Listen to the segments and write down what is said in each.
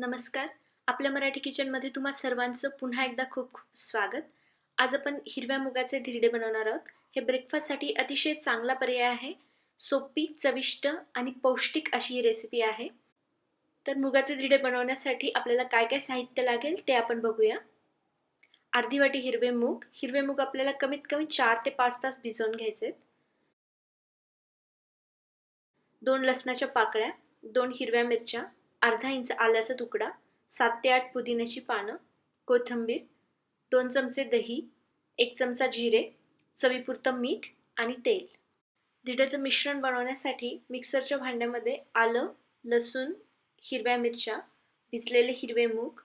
नमस्कार. आपल्या मराठी किचनमध्ये तुम्हा सर्वांचं पुन्हा एकदा खूप खूप स्वागत. आज आपण हिरव्या मुगाचे धिरडे बनवणार आहोत. हे ब्रेकफास्टसाठी अतिशय चांगला पर्याय आहे. सोपी चविष्ट आणि पौष्टिक अशी ही रेसिपी आहे. तर मुगाचे धिरडे बनवण्यासाठी आपल्याला काय काय साहित्य लागेल ते आपण बघूया. अर्धी वाटी हिरवे मूग. हिरवे मूग आपल्याला कमीत कमी चार ते पाच तास भिजवून घ्यायचे दोन लसणाच्या पाकळ्या. दोन हिरव्या मिरच्या. अर्धा इंच आल्याचा तुकडा सात ते आठ पुदिन्याची पानं कोथिंबीर दोन चमचे दही एक चमचा जिरे चवीपुरतं मीठ आणि तेल. धिड्याचं मिश्रण बनवण्यासाठी मिक्सरच्या भांड्यामध्ये आलं लसूण हिरव्या मिरच्या भिजलेले हिरवे मूग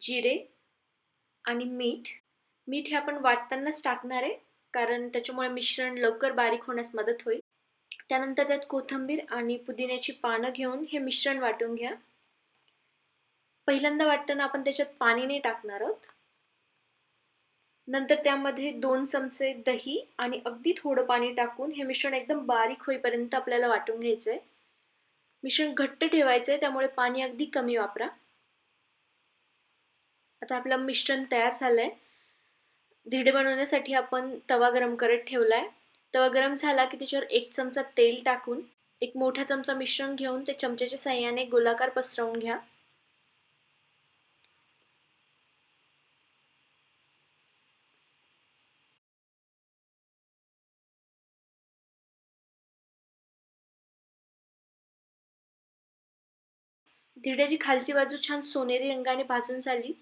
जिरे आणि मीठ. मीठ हे आपण वाटतानाच टाकणार आहे कारण त्याच्यामुळे मिश्रण लवकर बारीक होण्यास मदत होईल. त्यानंतर त्यात कोथिंबीर आणि पुदिन्याची पानं घेऊन हे मिश्रण वाटून घ्या. पहिल्यांदा वाटताना आपण त्याच्यात पाणी नाही टाकणार आहोत. नंतर त्यामध्ये दोन चमचे दही आणि अगदी थोडं पाणी टाकून हे मिश्रण एकदम बारीक होईपर्यंत आपल्याला वाटून घ्यायचं आहे मिश्रण घट्ट ठेवायचं आहे त्यामुळे पाणी अगदी कमी वापरा. आता आपलं मिश्रण तयार झालंय. धिडे बनवण्यासाठी आपण तवा गरम करत ठेवलाय. तवा गरम झाला की त्याच्यावर एक चमचा तेल टाकून एक मोठा चमचा मिश्रण घेऊन ते चमच्याच्या साह्याने गोलाकार पसरवून घ्या. दिड्याची खालची बाजू छान सोनेरी रंगाने भाजून झाली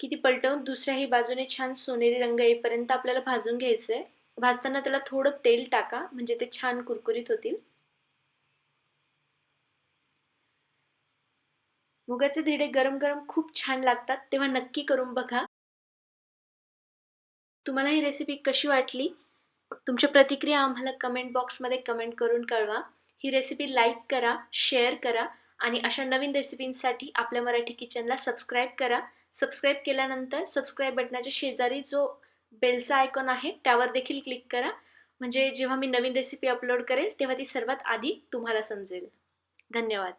की ती पलटवून दुसऱ्याही बाजूने छान सोनेरी रंग येईपर्यंत आपल्याला भाजून घ्यायचं आहे भाजताना त्याला थोडं तेल टाका म्हणजे ते छान कुरकुरीत होतील. मुगाचे धिडे गरम गरम खूप छान लागतात तेव्हा नक्की करून बघा. तुम्हाला ही रेसिपी कशी वाटली? तुमच्या प्रतिक्रिया आम्हाला कमेंट बॉक्समध्ये कमेंट करून कळवा. ही रेसिपी लाईक करा शेअर करा आणि अशा नवीन रेसिपींसाठी आपल्या मराठी किचनला सबस्क्राईब करा. सबस्क्राईब केल्यानंतर सबस्क्राईब बटनाच्या शेजारी जो बेलचा आयकॉन आहे त्यावर देखील क्लिक करा. म्हणजे जेव्हा मी नवीन रेसिपी अपलोड करेल तेव्हा ती सर्वात आधी तुम्हाला समजेल. धन्यवाद.